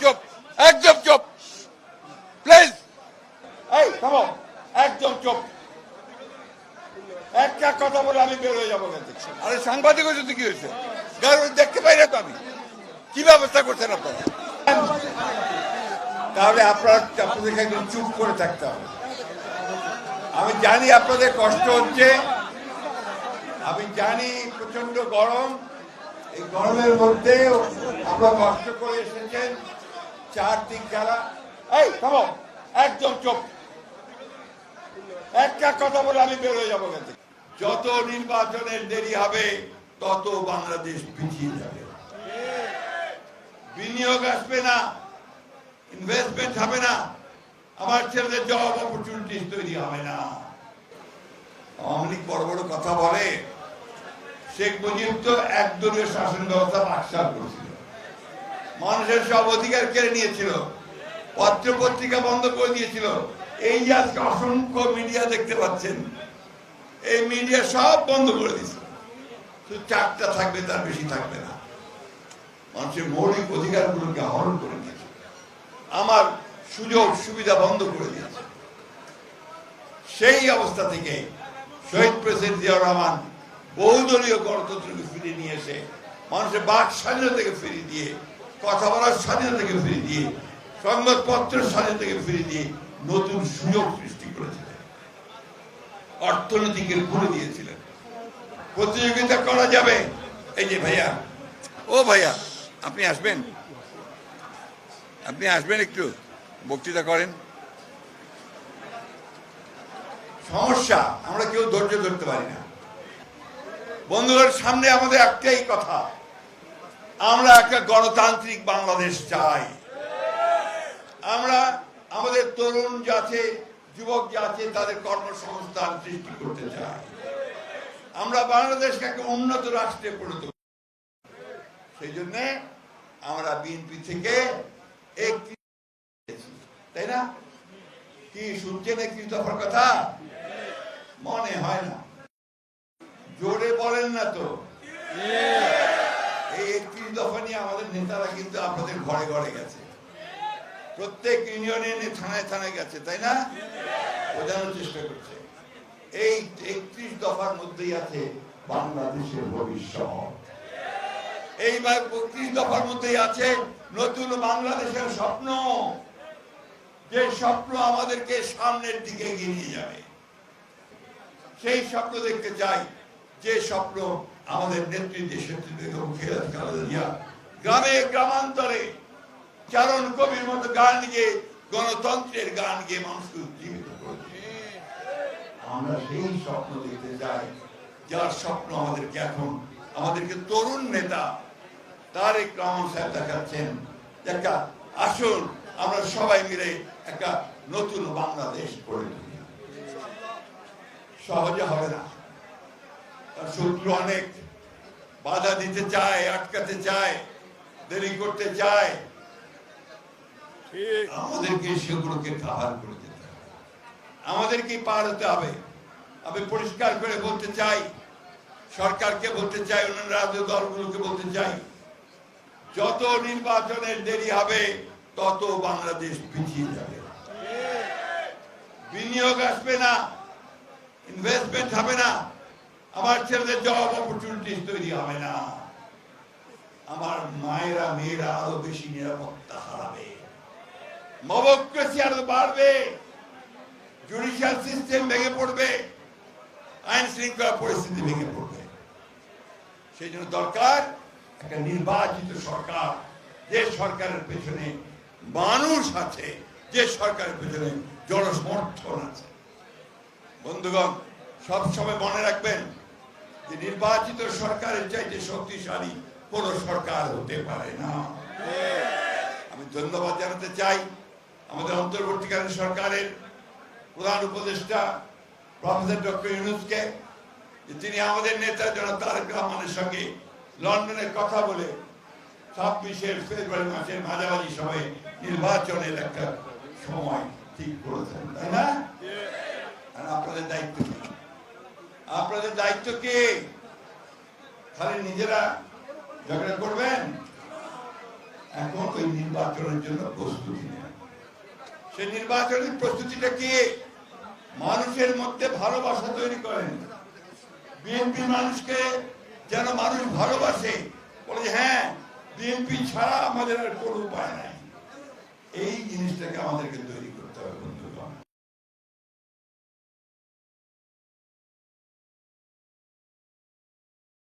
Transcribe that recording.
চুপ একদম চুপ প্লিজ এই থামো একদম চুপ একটা কথা বলে আমি বের হয়ে যাব আরে সাংবাদিক তো কি হয়েছে? দেখতে পাই না তো আমি। কি ব্যবস্থা করছেন আপনারা? তাহলে একদম চুপ করে থাকতে হবে। আমি জানি আপনাদের কষ্ট হচ্ছে। আমি জানি প্রচণ্ড গরম। এই গরমের মধ্যে আপনারা কষ্ট করে এসেছেন। চার দিন খেলা এই একদম চুপ। একটা কথা বলে আমি বের হয়ে যাব যত নির্বাচনের দেরি হবে, তত বাংলাদেশ পিছিয়ে যাবে। বিনিয়োগ আসবে না ইনভেস্টমেন্ট হবে না, আমার ছেলেদের জব অপরচুনিটিস তৈরি হবে না। আওয়ামী বড় বড় কথা বলে। শেখ মুজিব তো একদলীয় শাসন ব্যবস্থা আকসার করেছিল মানুষের সব অধিকার কেড়ে নিয়েছিল। পত্র পত্রিকা বন্ধ করে দিয়েছিল। এই আজকে অসংখ্য মিডিয়া দেখতে পাচ্ছেন, এই মিডিয়া সব বন্ধ করে দিয়েছে। শুধু চারটা থাকবে, তার বেশি থাকবে না। মানুষের মৌলিক অধিকারগুলোকে হরণ করে দিয়েছে। আমার সুযোগ, সুবিধা বন্ধ করে দিয়েছে। সেই অবস্থা থেকে শহীদ প্রেসিডেন্ট জিয়াউর রহমান বহুদলীয় গণতন্ত্রকে ফিরিয়ে নিয়ে এসে মানুষের বাক স্বাধীনতাকে ফিরিয়ে দিয়ে কথা বলার স্বাধীনতাকে ফিরিয়ে দিয়ে, সংবাদপত্রের স্বাধীনতাকে ফিরিয়ে দিয়ে নতুন সুযোগ সৃষ্টি করেছিলেন। অর্থনীতিকে খুলে দিয়েছিলেন। প্রতিযোগিতা করা যাবে। এই যে ভাইয়া, ও ভাইয়া, আপনি আসবেন? আপনি আসবেন একটু, বক্তৃতা করেন। সমস্যা, আমরা কেউ ধৈর্য ধরতে পারি না। বন্ধুদের সামনে আমাদের একটাই কথা আমরা একটা গণতান্ত্রিক বাংলাদেশ চাই। আমরা আমাদের তরুণ যাচ্ছে যুবক যাচ্ছে তাদের কর্মসংস্থান সৃষ্টি করতে চাই আমরা বাংলাদেশকে একটা উন্নত রাষ্ট্রে পরিণত সেই জন্য আমরা বিএনপি থেকে একটি তাই না? কি শুনছেন একত্রিশ দফার কথা? মনে হয় না। জোরে বলেন না তো। নেতারা কিন্তু আপনাদের ঘরে ঘরে গেছে। প্রত্যেক ইউনিয়নে থানায় থানায় গেছে, তাই না? বোঝানোর চেষ্টা করছে। এই একত্রিশ দফার মধ্যেই আছে বাংলাদেশের ভবিষ্যৎ। এই বত্রিশ দফার মধ্যেই আছে নতুন বাংলাদেশের স্বপ্ন। যে স্বপ্ন আমাদেরকে সামনের দিকে এগিয়ে নিয়ে যাবে। সেই স্বপ্ন দেখতে চাই যে স্বপ্ন আমাদের বেগম খালেদা খালেদা জিয়া গ্রামে গ্রামান্তরে চারণ কবির মতো গান গিয়ে, গণতন্ত্রের গান গিয়ে মানুষকে উজ্জীবিত করেছে আমরা সেই স্বপ্ন দেখতে চাই যার স্বপ্ন আমাদেরকে এখন, আমাদেরকে তরুণ নেতা রহমান সাহেব দেখাচ্ছেন একটা আসুন, আমরা সবাই মিলে একটা নতুন বাংলাদেশ গড়ে তুলি। সহজে হবে না। তার শত্রু অনেক, বাধা দিতে চায়, আটকাতে চায়। দেরি করতে চায় আমাদেরকে সেগুলোকে কাভার করে যেতে হবে। আমাদেরকে পার হতে হবে। আমি পরিষ্কার করে বলতে চাই সরকারকে বলতে চাই অন্যান্য রাজ্য দলগুলোকে বলতে চাই যত নির্বাচনের দেরি হবে তত বাংলাদেশ পিছিয়ে যাবে। বিনিয়োগ আসবে না ইনভেস্টমেন্ট হবে না আমার ছেলেদের জব অপরচুনিটিস তৈরি হবে না। আমার মায়েরা, মেয়েরা আরও বেশি নিরাপত্তা হারাবে। মবক্রেসি আরও বাড়বে, জুডিশিয়াল সিস্টেম ভেঙে পড়বে, আইন শৃঙ্খলা পরিস্থিতি ভেঙে পড়বে। সেই জন্য দরকার একটা নির্বাচিত সরকার, যে সরকারের পেছনে মানুষ আছে, যে সরকারের পেছনে জনসমর্থন আছে। বন্ধুগণ, সবসময় মনে রাখবেন যে নির্বাচিত সরকারের চাইতে শক্তিশালী কোন সরকার হতে পারে না। আমি ধন্যবাদ জানাতে চাই আমাদের অন্তর্বর্তীকালীন সরকারের প্রধান উপদেষ্টা, প্রফেসর ডক্টর ইউনুসকে তিনি আমাদের নেতা জনাব তারেক রহমানের সঙ্গে লন্ডনে কথা বলে ছাব্বিশের ফেব্রুয়ারি মাসের মাঝামাঝি সময়ে নির্বাচনের একটা সময় ঠিক করেছেন, তাই না? আপনাদের দায়িত্ব আপনাদের দায়িত্ব কি? খালি নিজেরা ঝগড়া করবেন? এখন ওই নির্বাচনের জন্য প্রস্তুতি নেয় সেই নির্বাচনের প্রস্তুতিটা কি? মানুষের মধ্যে ভালোবাসা তৈরি করেন। বিএনপি মানুষকে যেন মানুষ ভালোবাসে, বলে হ্যাঁ বিএনপি ছাড়া আমাদের আর কোনো উপায় নাই। এই জিনিসটাকে আমাদেরকে তৈরি